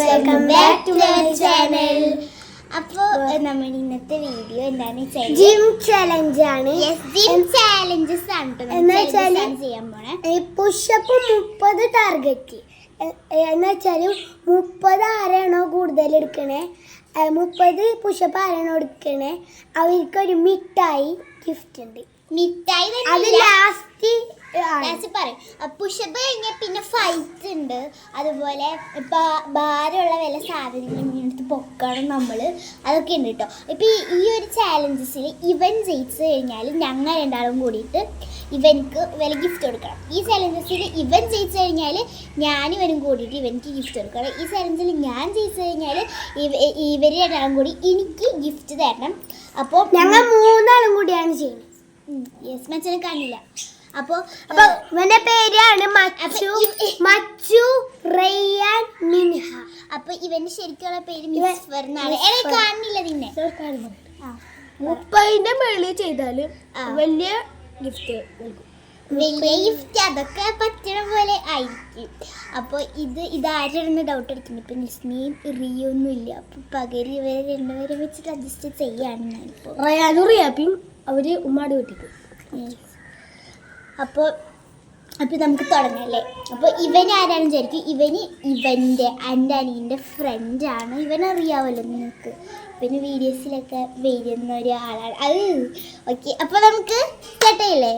Welcome back to my channel അപ്പോൾ നമ്മൾ ഇന്നത്തെ വീഡിയോ എന്താണ് ജിം ചലഞ്ച് ആണ്. ജിം ചാലഞ്ചസ് ആണ് ചെയ്യാൻ പോണേ. പുഷപ്പ് മുപ്പത് ടാർഗറ്റ് എന്ന് വെച്ചാൽ മുപ്പത് ആരാണോ കൂടുതൽ എടുക്കണേ? മുപ്പത് പുഷപ്പ് ആരാണ് കൊടുക്കണേ? അവർക്കൊരു മിഠായി ഗിഫ്റ്റ് ഉണ്ട്. മിഠായി അത് ലാസ്റ്റ് പറയും. പുഷപ്പ് കഴിഞ്ഞ പിന്നെ ഫൈറ്റ് ഉണ്ട്. അതുപോലെ ഭാരമുള്ള വില സാധനങ്ങൾ ഇങ്ങനത്തെ പൊക്കണം നമ്മൾ അതൊക്കെ ഉണ്ട് കേട്ടോ ഇപ്പം ഈ- ഒരു ചാലഞ്ചസിൽ ഇവൻ ജയിച്ചു കഴിഞ്ഞാൽ ഞങ്ങൾ രണ്ടാളും കൂടിയിട്ട് ഇവൻക്ക് വില ഗിഫ്റ്റ് കൊടുക്കണം. ഈ ചാലഞ്ചസിൽ ഇവൻ ജയിച്ചു കഴിഞ്ഞാൽ ഞാനും ഇവനും കൂടിയിട്ട് ഇവനക്ക് ഗിഫ്റ്റ് കൊടുക്കണം. ഈ ചാലഞ്ചിൽ ഞാൻ ജയിച്ചു കഴിഞ്ഞാൽ ഇവർ രണ്ടാളും കൂടി എനിക്ക് ഗിഫ്റ്റ് തരണം. അപ്പോൾ ഞങ്ങൾ മൂന്നാളും കൂടിയാണ് ചെയ്യുന്നത്. യെസ് മച്ചനെ കാണില്ല അപ്പോ അപ്പൊ ഇവന്റെ പേരാണ് മച്ചു മച്ചു റയ്യാൻ മിൻഹ. അപ്പൊ ഇവന്റെ ശരിക്കുള്ള പേര് മിസ്ഫർ എന്നാണ് കാണില്ല നിന്നെ. മുപ്പതിന്റെ മേളിൽ ചെയ്താൽ വലിയ ഗിഫ്റ്റ് വലിയ ഗിഫ്റ്റ് അതൊക്കെ പറ്റണ പോലെ ആയിരിക്കും. അപ്പോൾ ഇത് ഇതാരാണെന്ന് ഡൗട്ട് എടുക്കുന്നു ഇപ്പൊ നിസ്നയും റിയൊന്നും ഇല്ല അപ്പൊ പകരം ഇവരെ രണ്ടുപേരെ വെച്ചിട്ട് അഡ്ജസ്റ്റ് ചെയ്യാണ് ഞാനിപ്പോൾ റയാനും റിയാപ്പിയും അവർ ഉമ്മാട് വീട്ടിൽ അപ്പോൾ അപ്പോൾ നമുക്ക് തുടങ്ങാം അപ്പോൾ ഇവൻ ആരാണെന്ന് വിചാരിക്കും. ഇവന് ഇവന്റെ എന്റെ അനിയന്റെ ഫ്രണ്ടാണ് ഇവൻ അറിയാമല്ലോ നിങ്ങൾക്ക് പിന്നെ വീഡിയോസിലൊക്കെ വരുന്ന ഒരാളാണ്. അത് ഓക്കെ അപ്പോൾ നമുക്ക് കേട്ടയില്ലേ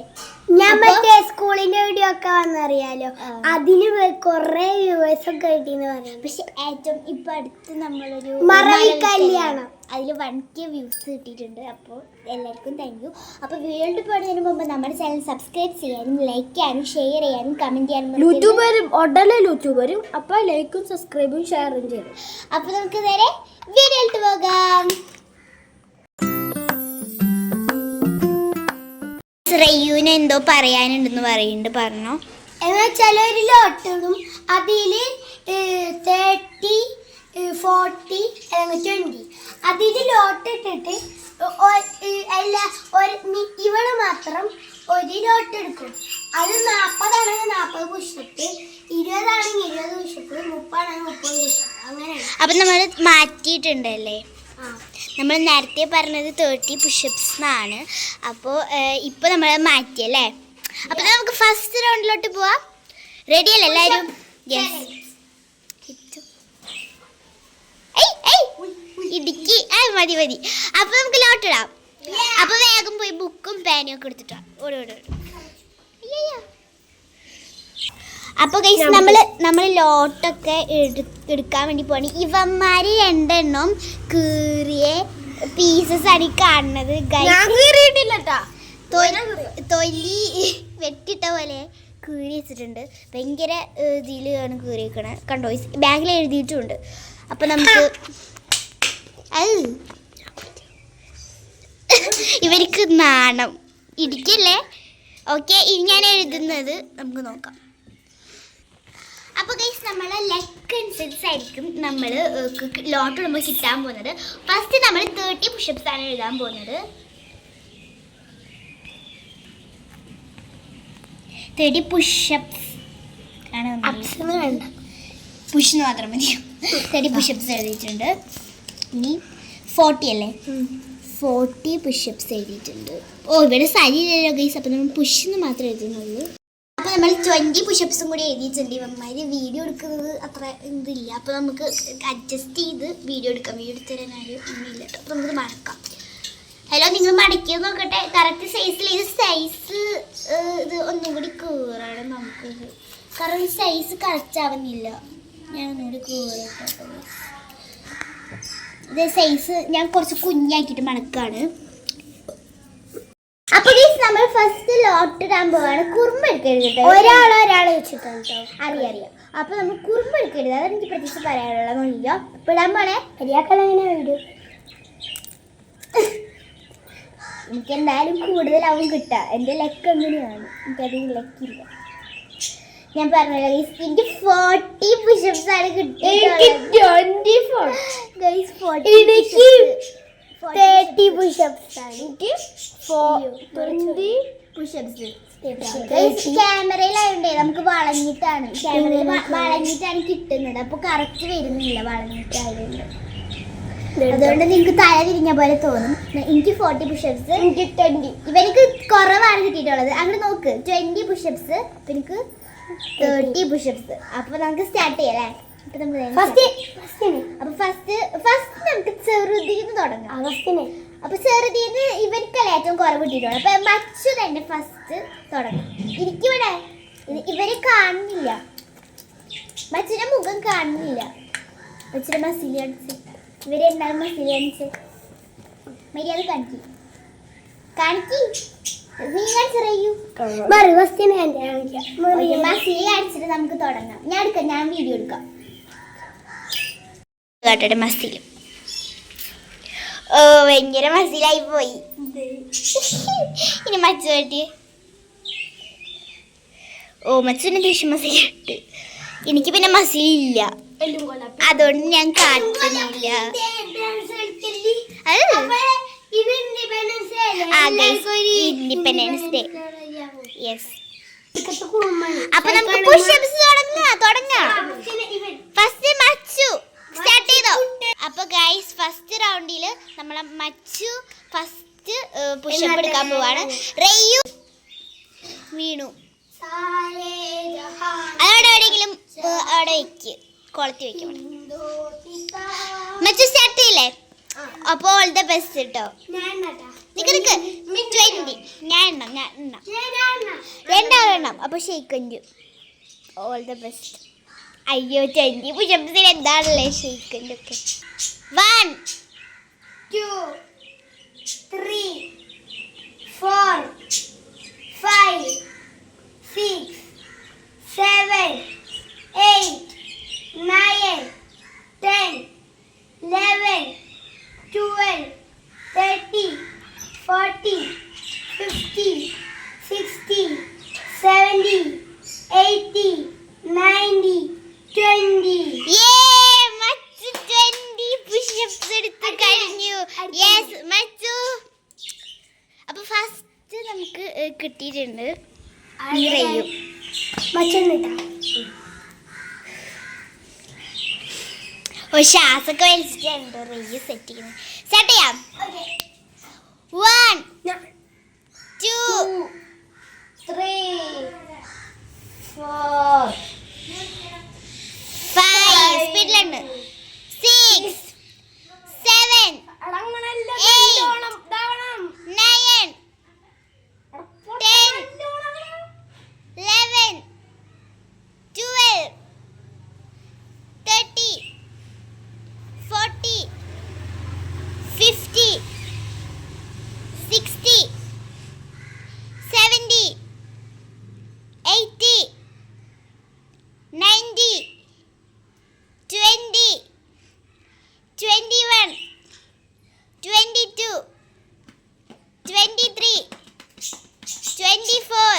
ഞാൻ മറ്റേ സ്കൂളിന്റെ വീഡിയോ ഒക്കെ വന്നറിയാലോ. അതിന് കുറേ വ്യൂവേഴ്സൊക്കെ കിട്ടിയെന്ന് പറയാം പക്ഷെ ഏറ്റവും ഇപ്പം അടുത്ത് നമ്മളൊരു മറവി കല്യാണം. അതിൽ വൺ കെ വ്യൂസ് കിട്ടിയിട്ടുണ്ട്. അപ്പോൾ എല്ലാവർക്കും താങ്ക് യു അപ്പോൾ വീഡിയോ പോകുന്നതിന് മുമ്പ് നമ്മുടെ ചാനൽ സബ്സ്ക്രൈബ് ചെയ്യാനും ലൈക്ക് ചെയ്യാനും ഷെയർ ചെയ്യാനും കമന്റ് ചെയ്യാനും യൂട്യൂബറും ഉടനെ യൂട്യൂബറും അപ്പോൾ ലൈക്കും സബ്സ്ക്രൈബും ഷെയറും ചെയ്യും അപ്പോൾ നമുക്ക് നേരെ വീഡിയോയിലോട്ട് പോകാം. റയ്യൂന് എന്തോ പറയാനുണ്ടെന്ന് പറയുന്നുണ്ട് പറഞ്ഞോ. എന്നുവെച്ചാൽ ഒരു ലോട്ടറും അതിൽ തേർട്ടി ഫോർട്ടി ട്വന്റി അതിൽ ലോട്ടിട്ടിട്ട് അല്ല ഒരു ഇവൾ മാത്രം ഒരു ലോട്ട് എടുക്കും. അത് നാൽപ്പതാണെങ്കിൽ നാൽപ്പത് പുഷപ്പ് ഇരുപതാണെങ്കിൽ ഇരുപത് പുഷപ്പ് മുപ്പതാണെങ്കിൽ മുപ്പത് പുഷപ്പ് അങ്ങനെയാണ്. അപ്പം നമ്മൾ മാറ്റിയിട്ടുണ്ടല്ലേ? നമ്മൾ നേരത്തെ പറഞ്ഞത് തേർട്ടി പുഷപ്സ് എന്നാണ്. അപ്പോൾ ഇപ്പോൾ നമ്മൾ മാറ്റിയല്ലേ? അപ്പോൾ നമുക്ക് ഫസ്റ്റ് റൗണ്ടിലോട്ട് പോവാം. റെഡി അല്ലേ എല്ലാവരും? യെസ് ഇടുക്കി. ആ മതി മതി. അപ്പൊ നമുക്ക് ലോട്ട് ലോട്ടിടാം അപ്പൊ വേഗം പോയി ബുക്കും പേനും ഒക്കെ എടുത്തിട്ടാ ഓടി ഓടി നമ്മൾ നമ്മൾ അപ്പോൾ ഗൈസ് നമ്മൾ ലോട്ടൊക്കെ എടു- എടുക്കാൻ വേണ്ടി പോവാണ്. ഇവന്മാര് രണ്ടെണ്ണം കീറിയ പീസസ് ആണ് ഈ കാണുന്നത് തൊലി വെട്ടിട്ട പോലെ കീറി വെച്ചിട്ടുണ്ട്. ഭയങ്കര ഇതിലാണ് കീറിയേക്കണേ. കണ്ടോ ബാഗിൽ എഴുതിയിട്ടുമുണ്ട് അപ്പം നമുക്ക് ഇവർക്ക് നാണം. ഇടിക്കല്ലേ ഓക്കെ ഇനി ഞാൻ എഴുതുന്നത് നമുക്ക് നോക്കാം. അപ്പോൾ ഗൈസ് നമ്മൾ ലെക്ക് അനുസരിച്ചായിരിക്കും നമ്മൾ ലോട്ട് നമ്മൾ കിട്ടാൻ പോകുന്നത്. ഫസ്റ്റ് നമ്മൾ തേർട്ടി പുഷപ്സ് ആണ് എഴുതാൻ പോകുന്നത്. തേർട്ടി പുഷപ്സ് ആണ് അപ്സ് വേണ്ട. പുഷ് മാത്രം മതി. തേർട്ടി പുഷപ്സ് എഴുതിയിട്ടുണ്ട്. ഇനി ഫോർട്ടി അല്ലേ? ഫോർട്ടി പുഷപ്സ് എഴുതിയിട്ടുണ്ട്. ഓ ഇവിടെ സരിയില്ലല്ലോ ഗൈസ് അപ്പം നമ്മൾ പുഷ് എന്ന് മാത്രമേ എഴുതുന്നുള്ളൂ. അപ്പോൾ നമ്മൾ ട്വന്റി പുഷപ്സും കൂടി എഴുതിയിട്ടുണ്ട്. ഇവന്മാർ വീഡിയോ എടുക്കുന്നത് അത്ര ഇതില്ല. അപ്പോൾ നമുക്ക് അഡ്ജസ്റ്റ് ചെയ്ത് വീഡിയോ എടുക്കാം. വീഡിയോ എടുത്ത് തരാൻ ആരും ഒന്നുമില്ല കേട്ടോ അപ്പോൾ നമുക്ക് മടക്കാം. ഹലോ നിങ്ങൾ മടക്കിയത് നോക്കട്ടെ. കറക്റ്റ് സൈസിൽ ഇത് സൈസ് ഇത് ഒന്നും കൂടി കീറണം നമുക്ക്. കാരണം സൈസ് കറക്റ്റ് ആവുന്നില്ല. ഞാൻ ഇത് സൈസ് ഞാൻ കുറച്ച് കുഞ്ഞാക്കിയിട്ട് മണക്കാണ്. അപ്പൊ നമ്മൾ ഫസ്റ്റ് ലോട്ട് ഇടാൻ പോവാണ്. കുറുമ്പ് എടുക്കരുത് ഒരാളോ ഒരാൾ ഒരാൾ വെച്ചിട്ടാണ് കേട്ടോ അറിയാം അറിയാം. അപ്പൊ നമ്മൾ കുറുമ്പ് എടുക്കരുത്. അത് എനിക്ക് പ്രത്യേകിച്ച് പറയാനുള്ള നോക്കിയോ ഇപ്പൊ ഇടാൻ പോണേ. ശരിയാക്കാൻ എങ്ങനെ എനിക്ക് എന്തായാലും കൂടുതൽ അവൻ കിട്ടുക എന്റെ ലക്ക് എങ്ങനെയാണ് എനിക്കധികം ലെക്കില്ല ഞാൻ പറഞ്ഞല്ലോ ഗൈസ് എനിക്ക് ഫോർട്ടി പുഷപ്സ് ആണ് കിട്ടിയത് പുഷപ്സ് ആണ്. എനിക്ക് ട്വന്റി പുഷപ്സ് ക്യാമറയിലായോണ്ടേ നമുക്ക് വളഞ്ഞിട്ടാണ് ക്യാമറയിൽ വളഞ്ഞിട്ടാണ് കിട്ടുന്നത്. അപ്പൊ കറക്റ്റ് വരുന്നില്ല വളഞ്ഞിട്ടായതുകൊണ്ട് അതുകൊണ്ട് നിങ്ങൾക്ക് തല തിരിഞ്ഞ പോലെ തോന്നും. എനിക്ക് ഫോർട്ടി പുഷപ്സ് എനിക്ക് ട്വന്റി ഇവർക്ക് കുറവാണ് കിട്ടിയിട്ടുള്ളത്. അങ്ങനെ നോക്ക്. ട്വന്റി പുഷപ്സ് എനിക്ക് തേർട്ടി പുഷപ്സ് അപ്പൊ നമുക്ക് സ്റ്റാർട്ട് ചെയ്യാം അല്ലേ? നമുക്ക് ഫസ്റ്റ് അപ്പൊ ഫസ്റ്റ് ഫസ്റ്റ് നമുക്ക് ചെറുതീന്ന് തുടങ്ങാം. ഫസ്റ്റിന് അപ്പൊ ചെറുതീന്ന് ഇവർക്കല്ലേ ഏറ്റവും കുറവ് കിട്ടിയിട്ടുള്ളത്. അപ്പൊ മച്ചു തന്നെ ഫസ്റ്റ് തുടങ്ങാം. എനിക്കിവിടെ ഇവരെ കാണുന്നില്ല. മച്ചുടെ മുഖം കാണുന്നില്ല. മച്ചുടെ മസിലി കാണിച്ച് ഇവരെ എന്താണ് മസിലി കാണിച്ച് മര്യാദ കാണിക്കി. കാണിക്കി. നമുക്ക് തുടങ്ങാം. ഞാൻ എടുക്കാം ഞാൻ വീഡിയോ എടുക്കാം. കേട്ടെ മസിൽ. ഓ ഭയങ്കര മസിലായി പോയി. ഇനി മച്ചു പറ്റി ഓ മച്ചുവിന് ദേഷ്യം മസിലിട്ട് എനിക്ക് പിന്നെ മസിലില്ല അതുകൊണ്ട് ഞാൻ കാട്ടുന്നില്ല. അത് Independence Day. യെസ് അപ്പൊ നമുക്ക് പുഷപ്സ് തുടങ്ങാം തുടങ്ങാം. ഫസ്റ്റ് മച്ചു. സ്റ്റാർട്ട് ചെയ്തോ? അപ്പൊ ഗൈസ് ഫസ്റ്റ് റൗണ്ടിൽ നമ്മളെ മച്ചു ഫസ്റ്റ് പുഷപ്പ് എടുക്കാൻ പോവാണ്. റെയ്യു. വീണു. അതവിടെ എവിടെയെങ്കിലും അവിടെ വെക്ക്. കൊളത്തി വെക്കും മച്ചു സ്റ്റാർട്ട് ചെയ്യില്ലേ? അപ്പോൾ ഓൾ ദ ബെസ്റ്റ് കേട്ടോ നിക്ക് നിക്ക്. ട്വന്റി ഞാൻ എണ്ണം ഞാൻ എണ്ണം രണ്ടാളെണ്ണം. അപ്പോൾ ഷെയ്ക്കഞ്ചു ഓൾ ദ ബെസ്റ്റ് അയ്യോ ട്വന്റി പുഷപ്സിൽ എന്താണല്ലേ ഷെയ്ക്കന്റെ ഒക്കെ? വൺ two, ഓ വലിച്ചിട്ട് എന്തോ റീ സെറ്റ് ചെയ്യുന്നത് സ്റ്റാർട്ട് ചെയ്യാം one two three, four, five സ്പീഡിലുണ്ട് six seven Eight. Nine ten eleven twelve thirty forty fifty sixty seventy eighty ninety twenty twenty one twenty two twenty three twenty four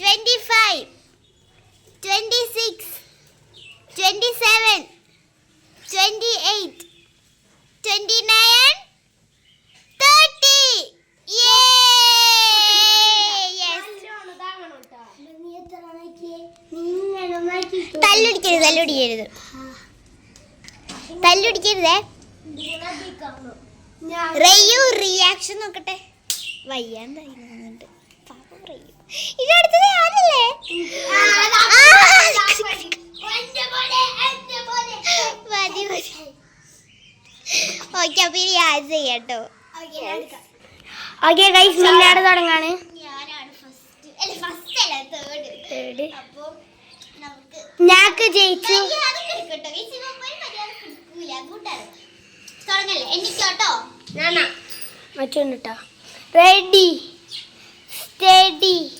twenty five twenty six twenty seven twenty eight twenty nine thirty തല്ലുടിക്കരുത്. തല്ലുടിക്കരുത്. തല്ലുടിക്കരുതേ റെയ്യു reaction നോക്കട്ടെ. വയ്യാണ്ടായിരുന്നുണ്ട് പാവം റെയ്യു ഇത് അടുത്തത് ഞാനല്ലേ മതി മതി ഓക്കെ അപ്പൊ ഇനി ഞാൻ ചെയ്യാട്ടോ ഓക്കെ ഗൈസ് മിന്നാട് തുടങ്ങാണ് ഞാനാണ് ഫസ്റ്റ് അല്ല ഫസ്റ്റ് അല്ല തേർഡ് തേർഡ് അപ്പൊ നമുക്ക് ഞാക്ക് ജയിച്ചു മര്യാദ റെഡി ഈ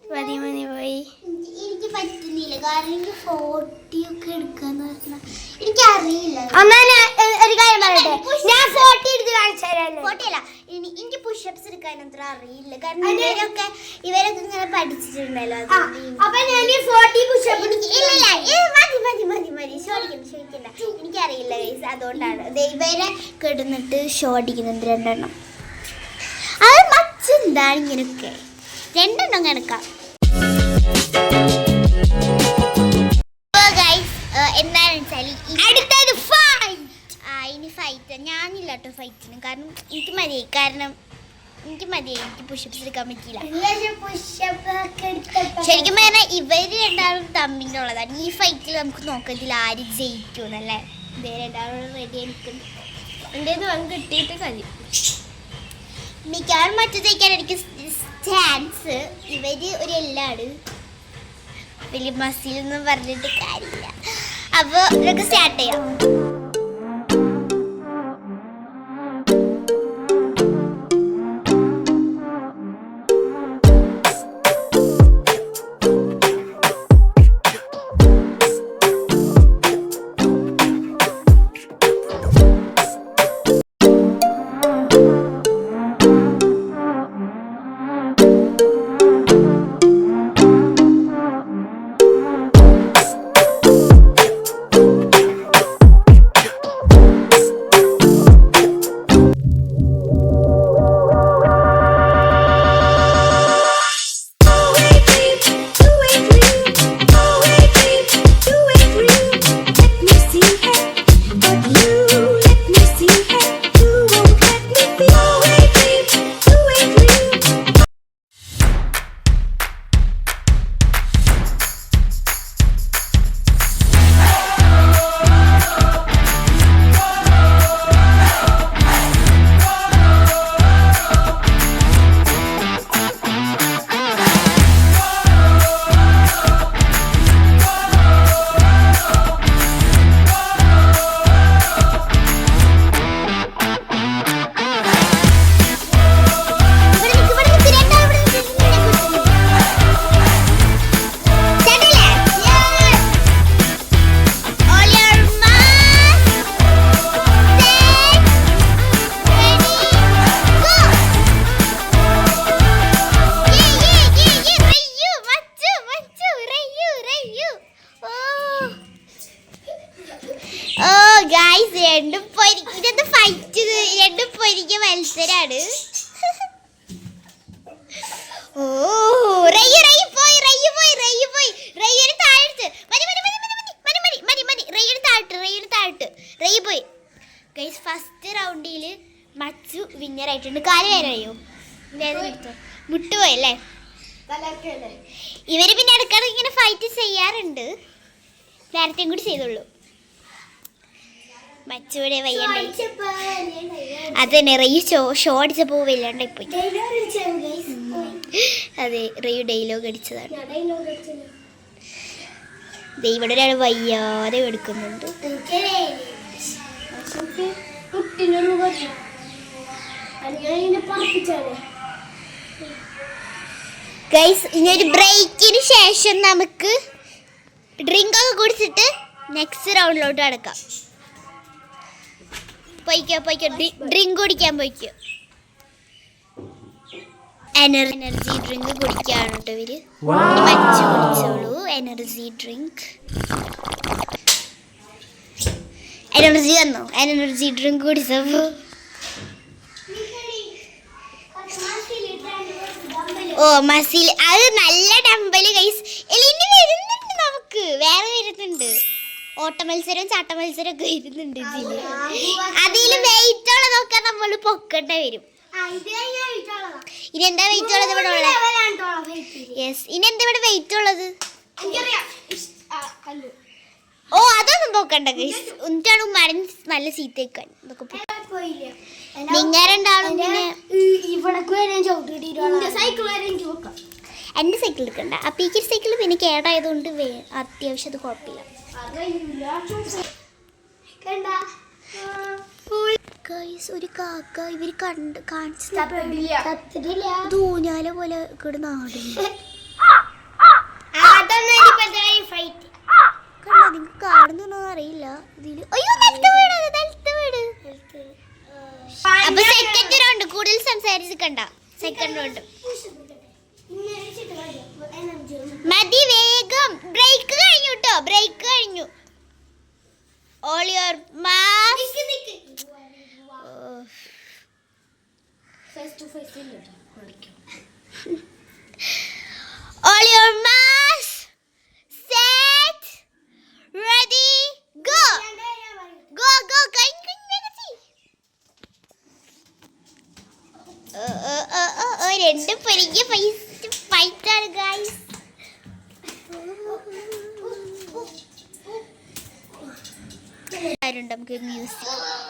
മതി മതി പോയി. എനിക്ക് പറ്റുന്നില്ല. കാരണം എനിക്ക് ഫോട്ടോ ഒക്കെ എടുക്കാന്ന് പറഞ്ഞാൽ എനിക്ക് അറിയില്ല അമ്മ ഒരു കാര്യം പറയട്ടെ? ഞാൻ ഫോട്ടോ എടുത്ത് കാണിച്ചു തരാമല്ലോ ഫോട്ടോ അല്ല. എനിക്ക് പുഷപ്സ് എടുക്കാൻ അത്ര അറിയില്ല. കാരണം ഇവരൊക്കെ ഇവരൊക്കെ ഇങ്ങനെ പഠിച്ചിട്ടുണ്ടല്ലോ. അപ്പൊ ഞാൻ ഈ ഫോർട്ടി പുഷപ്പ് ഇല്ല ഇല്ല. മതി മതി മതി മതി. ഷോടിക്കണം ക്ഷമിക്കണ്ട എനിക്കറിയില്ല ഗൈസ് അതുകൊണ്ടാണ്. ദൈവരെ കെടുന്നിട്ട് ഷോടിക്കുന്നുണ്ട് രണ്ടെണ്ണം. അത് മച്ചെന്താണ് ഇങ്ങനെയൊക്കെ? രണ്ടെണ്ണം കിടക്കാം അടുത്തത് ഫൈറ്റ് ആ ഇനി ഫൈറ്റ് ഞാനില്ല കേട്ടോ ഫൈറ്റിന് കാരണം എനിക്ക് മതിയായി കാരണം എനിക്ക് മതിയായി എനിക്ക് പുഷപ്സ് എടുക്കാൻ പറ്റിയില്ല. ശരിക്കും പറഞ്ഞാൽ ഇവർ രണ്ടാളും തമ്മിലുള്ളതാണ്. ഈ ഫൈറ്റിൽ നമുക്ക് നോക്കത്തില്ല ആര് ജയിക്കുമെന്നല്ലേ? ഇവർ രണ്ടാളും റെഡി നിൽക്കുന്നു എന്റെ വന്ന് കിട്ടിയിട്ട് കളി മിക്കവാറും മറ്റു ജയിക്കാൻ എനിക്ക് ചാൻസ് ഇവർ ഒരു എല്ലാണ് വലിയ മസിൽ ഒന്നും പറഞ്ഞിട്ട് കാര്യമില്ല. അപ്പോൾ ഇതൊക്കെ സ്റ്റാർട്ട് ചെയ്യാം. എടുത്തോ മുട്ടുപോയല്ലേ ഇവർ പിന്നെ ഇടയ്ക്കിടയ്ക്ക് ഇങ്ങനെ ഫൈറ്റ് ചെയ്യാറുണ്ട്. നേരത്തെയും കൂടി ചെയ്തോളൂ മച്ചൂടെ വയ്യണ്ടായി അത് തന്നെ റെയ് ഷോ ഷോ അടിച്ചപ്പോൾ വയ്യാണ്ടായി പോയി. അതെ റെയ് ഡയലോഗ് അടിച്ചതാണ്. ദൈവടെ ഇവിടെ ഒരാൾ വയ്യാതെ എടുക്കുന്നുണ്ട് കുട്ടിനൊരു ഞാൻ പറപ്പിച്ചാണ് ഗൈസ് ഇനി ഒരു ബ്രേക്കിന് ശേഷം നമുക്ക് ഡ്രിങ്ക് ഒക്കെ കുടിച്ചിട്ട് നെക്സ്റ്റ് റൗണ്ടിലോട്ട് കിടക്കാം. പോയിക്കോ പോയിക്കോ. ഡ്രിങ്ക് കുടിക്കാൻ പോയിക്കോ. എനർജി എനർജി ഡ്രിങ്ക് കുടിക്കാണ് കേട്ടോ ഇവർ ഇനി കുടിച്ചോളൂ എനർജി ഡ്രിങ്ക് എനർജി തന്നോ എനർജി ഡ്രിങ്ക് കുടിച്ചപ്പോ? ഓ മസിൽ. അത് നല്ല ഡമ്പൽ ഗൈസ് എലിന് വരുന്നുണ്ട് നമുക്ക്. വേറെ വരുന്നുണ്ട്. ഓട്ട മത്സരവും ചാട്ട മത്സരം ഒക്കെ വരുന്നുണ്ട് ഇതിൽ. അതിൽ വെയിറ്റ് ഉള്ളതൊക്കെ നമ്മൾ പൊക്കണ്ട വരും. ഇനി എന്താ വെയിറ്റ് ഉള്ളത് ഇവിടെ ഉള്ളത്? യെസ് ഇനി എന്താ ഇവിടെ വെയിറ്റ് ഉള്ളത്? ഓ അതൊന്നും പൊക്കണ്ട ഗൈസ് എന്നിട്ടാണ് മരം നല്ല സീത്തേക്കാൻ ഇതൊക്കെ പൊ- നിങ്ങൾ രണ്ടാളും പിന്നെ ഇവിടക്ക് വരെ ചവിട്ടിട്ട് സൈക്കിൾ വരെ. എനിക്ക് വെക്കാം. എന്റെ സൈക്കിൾ എടുക്കണ്ട. അപ്പൊ ഈ സൈക്കിൾ പിന്നെ കേടായതുകൊണ്ട് വേ അത്യാവശ്യം അത് കുഴപ്പമില്ല. കണ്ട? ഒരു കാക്ക ഇവർ കണ്ട് കാണിച്ചു ചത്തിട്ടില്ല ഊഞ്ഞാല പോലെ അതൊന്നും ഫൈറ്റ് കാണുന്നുണ്ടോ അറിയില്ല. ഇതിൽ അയ്യോ നിലത്ത് വീട് നിലത്ത് വീട് അപ്പൊ സെക്കൻഡ് റൗണ്ട് കൂടുതൽ സംസാരിച്ചിക്കണ്ട. സെക്കൻഡ് റൗണ്ട് മതി വേഗം. ബ്രേക്ക് കഴിഞ്ഞു കേട്ടോ ബ്രേക്ക് കഴിഞ്ഞു. All your mass face to face all your mass set ready go go go കഴിഞ്ഞു കഴിഞ്ഞു വേഗം ചെയ്യ്. ഓ, ഓ, ഓ, ഓ, ഓ, രണ്ട് പെരിയ ഫൈറ്റ് ആണ് ഗൈസ് നമുക്ക് മ്യൂസിക്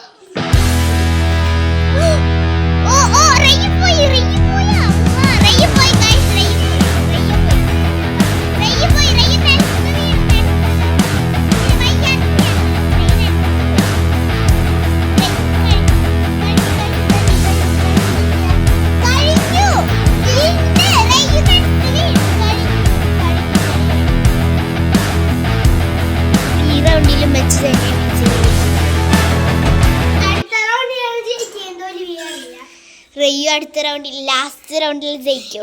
തന്നെ അടുത്ത റയ്യു റൗണ്ടിൽ ലാസ്റ്റ് റൗണ്ടിൽ ജയിക്കും.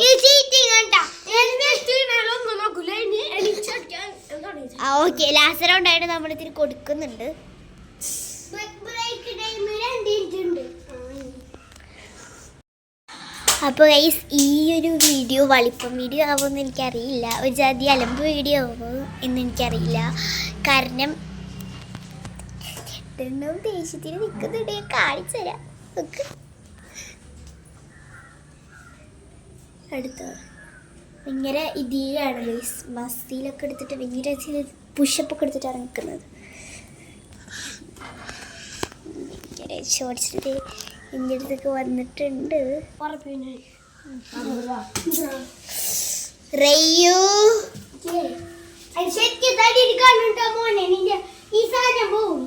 ഓക്കെ ലാസ്റ്റ് റൗണ്ട് ആയിട്ട് നമ്മൾ ഇതിന് കൊടുക്കുന്നുണ്ട്. അപ്പോൾ ഗൈസ് ഈ ഒരു വീഡിയോ വളിപ്പം വീഡിയോ ആവുമെന്ന് എനിക്കറിയില്ല. ഒരു ജാതി അലമ്പ് വീഡിയോ ആവുമോ എന്ന് എനിക്കറിയില്ല. കാരണം എണ്ണം ദേഷ്യത്തിന് നിൽക്കുന്നുണ്ട് ഞാൻ കാണിച്ചു തരാം. അടുത്ത? ഭയങ്കര ഇതിലാണ് ഗൈസ് മസ്തിയിലൊക്കെ എടുത്തിട്ട് ഭയങ്കര പുഷപ്പ് ഒക്കെ എടുത്തിട്ടാണ് നിൽക്കുന്നത് ഭയങ്കര ഷോർട്സിൽ എന്റെ അടുത്തൊക്കെ വന്നിട്ടുണ്ട്. ഉറപ്പിന്. റയ്യു. ശരിക്കും തടി എടുക്കാനുണ്ടോ മോനെ? നിന്റെ ഈ സാധനം പോവും.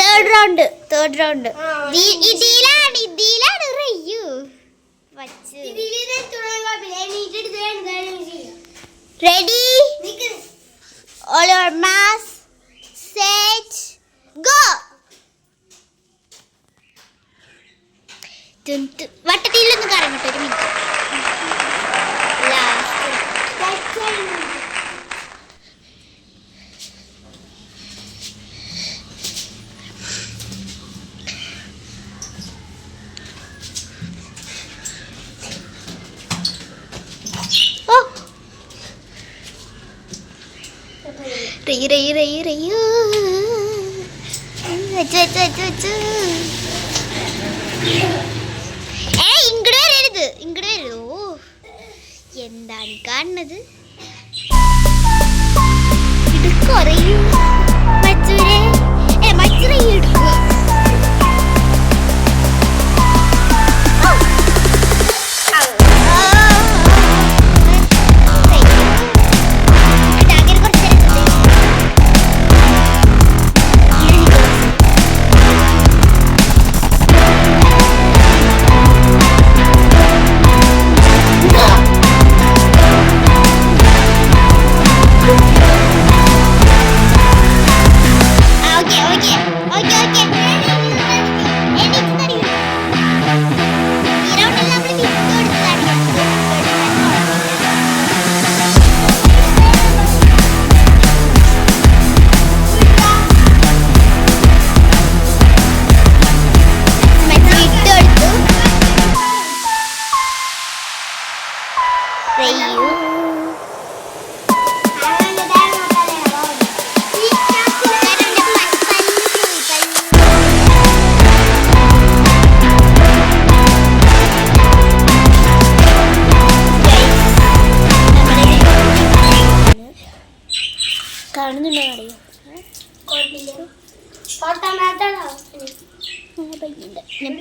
Third round third round. ഇതിലാണ് ഇതിലാണ് റയ്യു. Ready on your marks set go വട്ടത്തിലൊന്ന് കറങ്ങട്ടെ ഒരു മിനിറ്റ് ലാസ്റ്റ് ഓ റയ്യു റയ്യു റയ്യു റയ്യു വെച്ചു വെച്ചു വെച്ചു വെച്ചു ഏ ഇങ്ങോട്ട് വരരുത് ഇങ്ങോട്ട് വരരുത് ഓ എന്താണ് കാണുന്നത് എടുക്കോ റയ്യു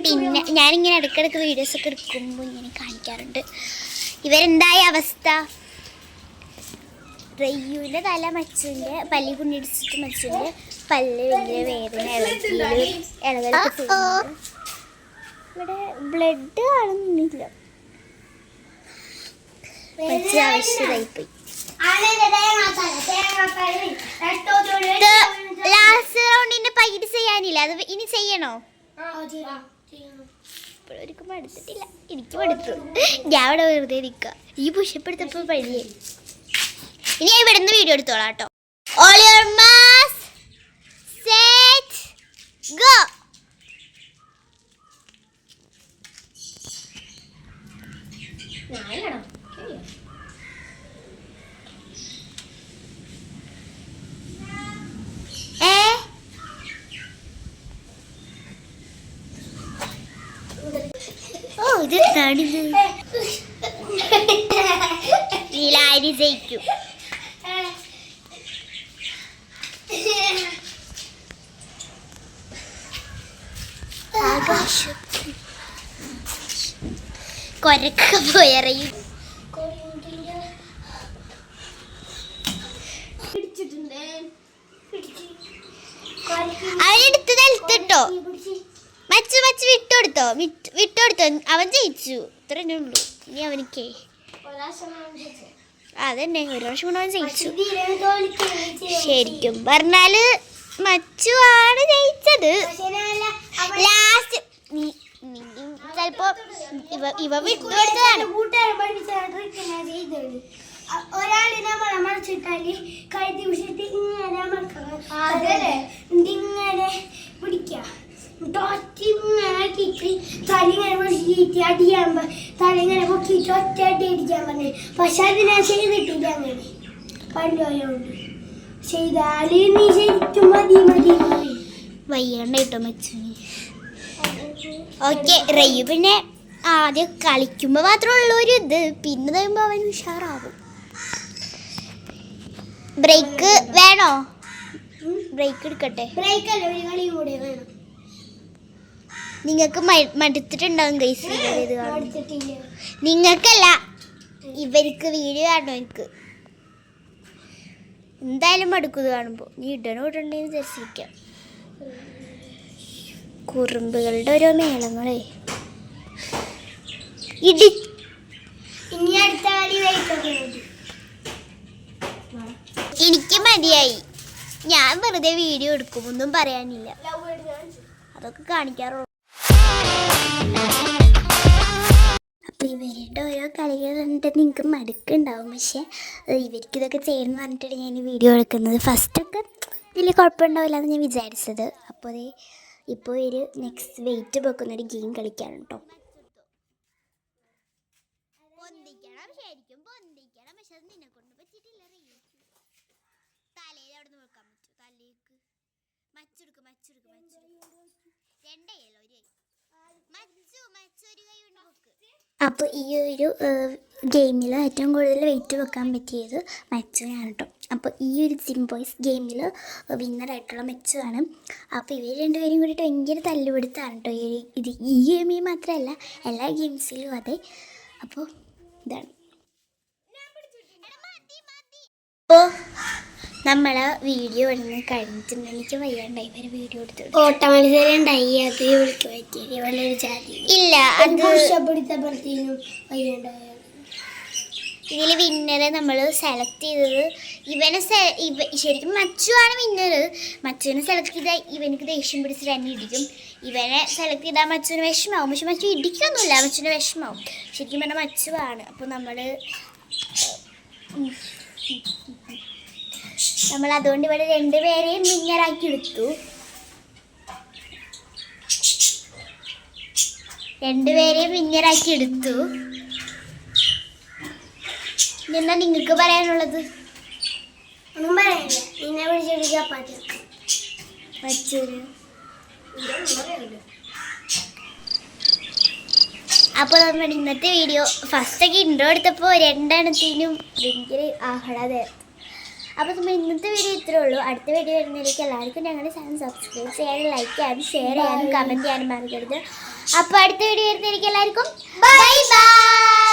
പിന്നെ ഞാനിങ്ങനെ ഇടയ്ക്കിടയ്ക്ക് വീഡിയോസ് ഒക്കെ എടുക്കുമ്പോൾ ഇങ്ങനെ കാണിക്കാറുണ്ട്. ഇവരെന്തായ അവസ്ഥ? റയ്യൂന്റെ തല മച്ചുവിന്റെ പല്ലി കുണ്ടിടിച്ചിട്ട് മച്ചുവിന്റെ പല്ല് ഭയങ്കര വേദന ഇവിടെ ബ്ലഡ് കാണുന്നില്ല. മച്ചു രണ്ടോടുകൂടി ലാസ്റ്റ് റൗണ്ടിന്റെ പൈറ്റ് ചെയ്യാനില്ല? അത് ഇനി ചെയ്യണോ? ചെയ്യണം ഇപ്പോഴൊരിക്കും എടുത്തിട്ടില്ല എനിക്ക് എടുത്തു ഞാൻ ഇവിടെ വെറുതെ നിൽക്കുക ഈ പുഷപ്പെടുത്തപ്പോൾ പഴിയേ ഇനി ഞാൻ ഇവിടെ നിന്ന് വീഡിയോ എടുത്തോളാം കേട്ടോ on your marks set go ഞാനാണോ ഏ ഓ എന്താണിത് നീലാരി ജയിക്കും. കൊരക്ക പോയറിയും. അവരെടുത്ത് നിലത്തിട്ടോ മച്ചു മച്ചു വിട്ടുകൊടുത്തോ. വിട്ട്- വിട്ടുകൊടുത്തോ. അവൻ ജയിച്ചു. ഇത്രേ ഉള്ളൂ. ഇനി അവനിക്കേ. അതന്നെ ഒരു വർഷം കൊണ്ട് അവൻ ജയിച്ചു. ശരിക്കും പറഞ്ഞാൽ മച്ചു ആണ് ജയിച്ചത്. ലാസ്റ്റ് ചിലപ്പോ ഇവ ഇവ വിട്ടുകൊടുത്തതാണ്. ഒരാളിനെ മറച്ചിട്ടാൽ കഴുതി പിടിച്ചിട്ട് ഇങ്ങനെ പിടിക്കുക. പൊക്കിയിട്ട് അടിക്കാൻ പറഞ്ഞു. പക്ഷെ അത് ഞാൻ ചെയ്തിട്ടില്ല അങ്ങനെ. പണ്ട് പോയോണ്ട്. ചെയ്താൽ നീ ശരിക്കും മതി മതി. മതി വയ്യാണ്ട് കേട്ടോ ഓക്കെ റയ്യു പിന്നെ ആദ്യം കളിക്കുമ്പോൾ മാത്രമേ ഉള്ളൂ ഒരു ഇത്. പിന്നെ കഴിയുമ്പോൾ അവൻ ഉഷാറാവും. ബ്രേക്ക് വേണോ? ബ്രേക്ക് എടുക്കട്ടെ. ബ്രേക്ക് അല്ല ഒരു കളിയും കൂടെ വേണം. നിങ്ങൾക്ക് മടുത്തിട്ടുണ്ടാവും ഗൈസ് ഇത് നിങ്ങൾക്കല്ല ഇവർക്ക് വീഡിയോ കാണണം എനിക്ക്. എന്തായാലും മടുക്കും ഇത് കാണുമ്പോൾ നീ ഇടണോ ഇടണ്ടെന്ന് വിചാരിച്ചിരിക്കാം. കുറുമ്പുകളുടെ ഓരോ മേളങ്ങളെ. ഇടി. ഇനി അടുത്ത കളി എനിക്ക് മതിയായി. ഞാൻ വെറുതെ വീഡിയോ എടുക്കും ഒന്നും പറയാനില്ല. അതൊക്കെ കാണിക്കാറുള്ളൂ. അപ്പോൾ ഇവരുടെ ഓരോ കളികൾ കണ്ടിട്ട് നിങ്ങൾക്ക് മടുക്കുണ്ടാവും. പക്ഷേ ഇവർക്ക് ഇതൊക്കെ ചെയ്യണമെന്ന് പറഞ്ഞിട്ടാണ് ഞാൻ ഈ വീഡിയോ എടുക്കുന്നത്. ഫസ്റ്റൊക്കെ വലിയ കുഴപ്പമുണ്ടാവില്ല എന്ന് ഞാൻ വിചാരിച്ചത്. അപ്പോൾ ഇപ്പോൾ ഒരു നെക്സ്റ്റ് വെയിറ്റ് വെക്കുന്ന ഒരു ഗെയിം കളിക്കാണ് കേട്ടോ ശരിക്കും പൊന്തിക്കണം പക്ഷെ അത് നിന്നെ കൊണ്ട് പറ്റിയിട്ടില്ല തലയിൽ അവിടെ നിന്ന് വെക്കാൻ പറ്റൂ തലയിലേക്ക് മച്ചെടുക്ക് മച്ചെടുക്ക് മച്ചെടുക്ക് രണ്ടേയല്ലോ ഒരു കൈ മച്ചു മച്ചു ഒരു കൈ കൊണ്ട് വെക്ക് അപ്പോൾ ഈ ഒരു ഗെയിമിൽ ഏറ്റവും കൂടുതൽ വെയിറ്റ് വെക്കാൻ പറ്റിയത് മച്ചുവിനാണ് കേട്ടോ അപ്പോൾ ഈ ഒരു സിം ബോയ്സ് ഗെയിമിൽ വിന്നറായിട്ടുള്ള മെച്ചുവാണ് അപ്പോൾ ഇവർ രണ്ടുപേരും കൂടിയിട്ട് ഭയങ്കര തല്ലുപിടുത്താണ് കേട്ടോ ഈ ഇത് ഈ ഗെയിമിൽ മാത്രമല്ല എല്ലാ ഗെയിംസിലും അതെ. അപ്പോൾ ഇതാണ്. അപ്പോൾ നമ്മൾ വീഡിയോ ഇടുന്ന കഴിഞ്ഞിട്ടുണ്ട് എനിക്ക് വയ്യാണ്ടായി. വരെ വീഡിയോ എടുത്തു ഓട്ട മത്സരം ഉണ്ടായി അത് വിളിക്ക് പറ്റിയത് വളരെ ജാതി. ഇല്ല അത് പുരുഷപ്പെടുത്തപ്പെടുത്തിനും വയ്യാണ്ടായ. ഇതിൽ വിന്നറെ നമ്മൾ സെലക്ട് ചെയ്തത് ഇവനെ സെ ഇവ ശരിക്കും മച്ചുവാണ് വിന്നർ മച്ചുവിനെ സെലക്ട് ചെയ്താൽ ഇവനക്ക് ദേഷ്യം പിടിച്ചിട്ട് തന്നെ ഇടിക്കും. ഇവനെ സെലക്ട് ചെയ്താൽ മച്ചുവിന് വിഷമാവും. പക്ഷെ മച്ചു ഇടിക്കൊന്നുമില്ല മച്ചുവിന് വിഷമാവും. ശരിക്കും പറഞ്ഞാൽ മച്ചുവാണ്. അപ്പോൾ നമ്മൾ നമ്മൾ അതുകൊണ്ട് ഇവിടെ രണ്ടുപേരെയും വിന്നറാക്കി എടുത്തു. രണ്ടുപേരെയും വിന്നറാക്കി എടുത്തു. എന്നാ നിങ്ങൾക്ക് പറയാനുള്ളത്? ഒന്നും പറയില്ല നിന്നെ വിളിച്ചെടുക്കാൻ ചപ്പാത്തി പറ്റൂല അപ്പോൾ നമ്മുടെ ഇന്നത്തെ വീഡിയോ ഫസ്റ്റൊക്കെ ഇൻട്രോ എടുത്തപ്പോൾ രണ്ടെണ്ണത്തിനും ഭയങ്കര ആഹ്ലാദമായിരുന്നു. അപ്പോൾ നമ്മൾ ഇന്നത്തെ വീഡിയോ ഇത്രേ ഉള്ളൂ. അടുത്ത വീഡിയോ വരുന്നതിലേക്ക് എല്ലാവർക്കും ഞങ്ങളുടെ ചാനൽ സബ്സ്ക്രൈബ് ചെയ്യാനും ലൈക്ക് ചെയ്യാനും ഷെയർ ചെയ്യാനും കമന്റ് ചെയ്യാനും മറക്കരുത്. അപ്പോൾ അടുത്ത വീഡിയോ വരുന്നതിലേക്ക് എല്ലാവർക്കും ബൈ ബൈ